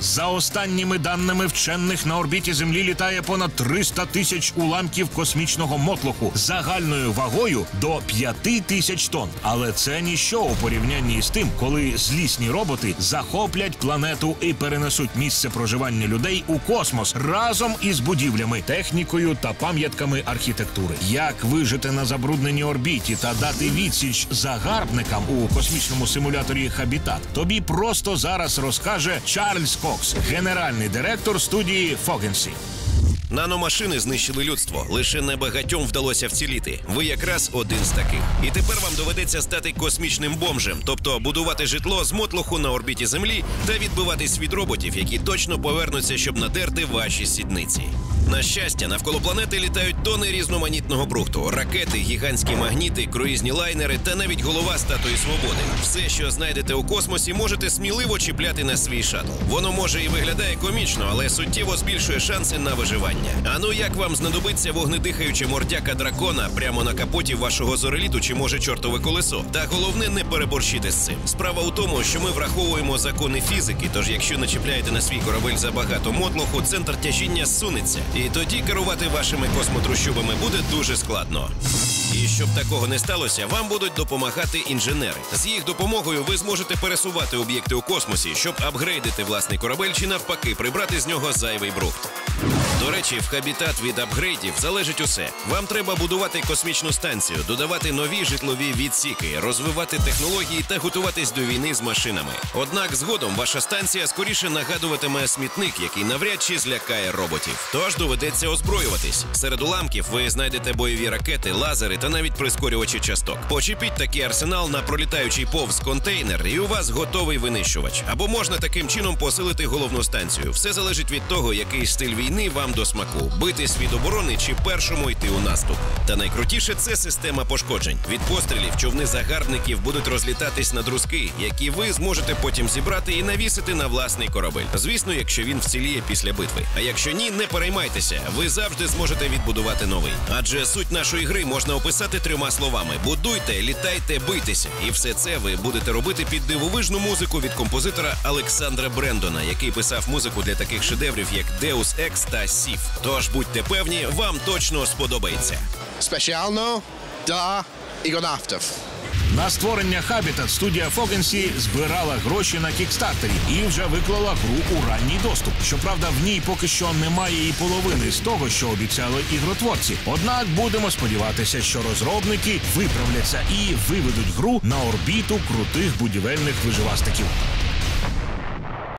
За останніми даними вчених на орбіті Землі літає понад 300 тисяч уламків космічного мотлоху загальною вагою до 5 тисяч тонн. Але це ніщо у порівнянні з тим, коли злісні роботи захоплять планету і перенесуть місце проживання людей у космос разом із будівлями, технікою та пам'ятками архітектури. Як вижити на забрудненій орбіті та дати відсіч загарбникам у космічному симуляторі Хабітат, тобі просто зараз розкаже Чарльз Кокс, генеральний директор студії Фогенсі. Наномашини знищили людство. Лише небагатьом вдалося вціліти. Ви якраз один з таких. І тепер вам доведеться стати космічним бомжем, тобто будувати житло з мотлоху на орбіті Землі та відбиватись від роботів, які точно повернуться, щоб надерти ваші сідниці. На щастя, навколо планети літають тони різноманітного брухту, ракети, гігантські магніти, круїзні лайнери та навіть голова статуї свободи. Все, що знайдете у космосі, можете сміливо чіпляти на свій шаттл. Воно може і виглядає комічно, але суттєво збільшує шанси на виживання. А ну як вам знадобиться вогнедихаюча мордяка дракона прямо на капоті вашого зореліту чи може чортове колесо? Та головне не переборщити з цим. Справа у тому, що ми враховуємо закони фізики. Тож, якщо начіпляєте на свій корабель забагато мотлоху, центр тяжіння зсунеться, і тоді керувати вашими космотрущубами буде дуже складно. І щоб такого не сталося, вам будуть допомагати інженери. З їх допомогою ви зможете пересувати об'єкти у космосі, щоб апгрейдити власний корабель чи навпаки прибрати з нього зайвий брухт. До речі, в хабітат від апгрейдів залежить усе. Вам треба будувати космічну станцію, додавати нові житлові відсіки, розвивати технології та готуватись до війни з машинами. Однак згодом ваша станція скоріше нагадуватиме смітник, який навряд чи злякає роботів. Тож доведеться озброюватись. Серед уламків ви знайдете бойові ракети, лазери та навіть прискорювачі часток. Почепіть такий арсенал на пролітаючий повз контейнер, і у вас готовий винищувач. Або можна таким чином посилити головну станцію. Все залежить від того, який стиль війни вам до смаку: битись від оборони чи першому йти у наступ. Та найкрутіше це система пошкоджень. Від пострілів човни загарбників будуть розлітатись на друзки, які ви зможете потім зібрати і навісити на власний корабель. Звісно, якщо він вціліє після битви. А якщо ні, не переймайтеся, ви завжди зможете відбудувати новий. Адже суть нашої гри можна описати трьома словами: будуйте, літайте, бийтеся. І все це ви будете робити під дивовижну музику від композитора Олександра Брендона, який писав музику для таких шедеврів, як Deus Ex та Сів. Тож будьте певні, вам точно сподобається. Спеціально для ігонавтів. На створення Habitat студія Фогенсі збирала гроші на кікстартері і вже виклала гру у ранній доступ. Щоправда, в ній поки що немає і половини з того, що обіцяли ігротворці. Однак будемо сподіватися, що розробники виправляться і виведуть гру на орбіту крутих будівельних виживастиків.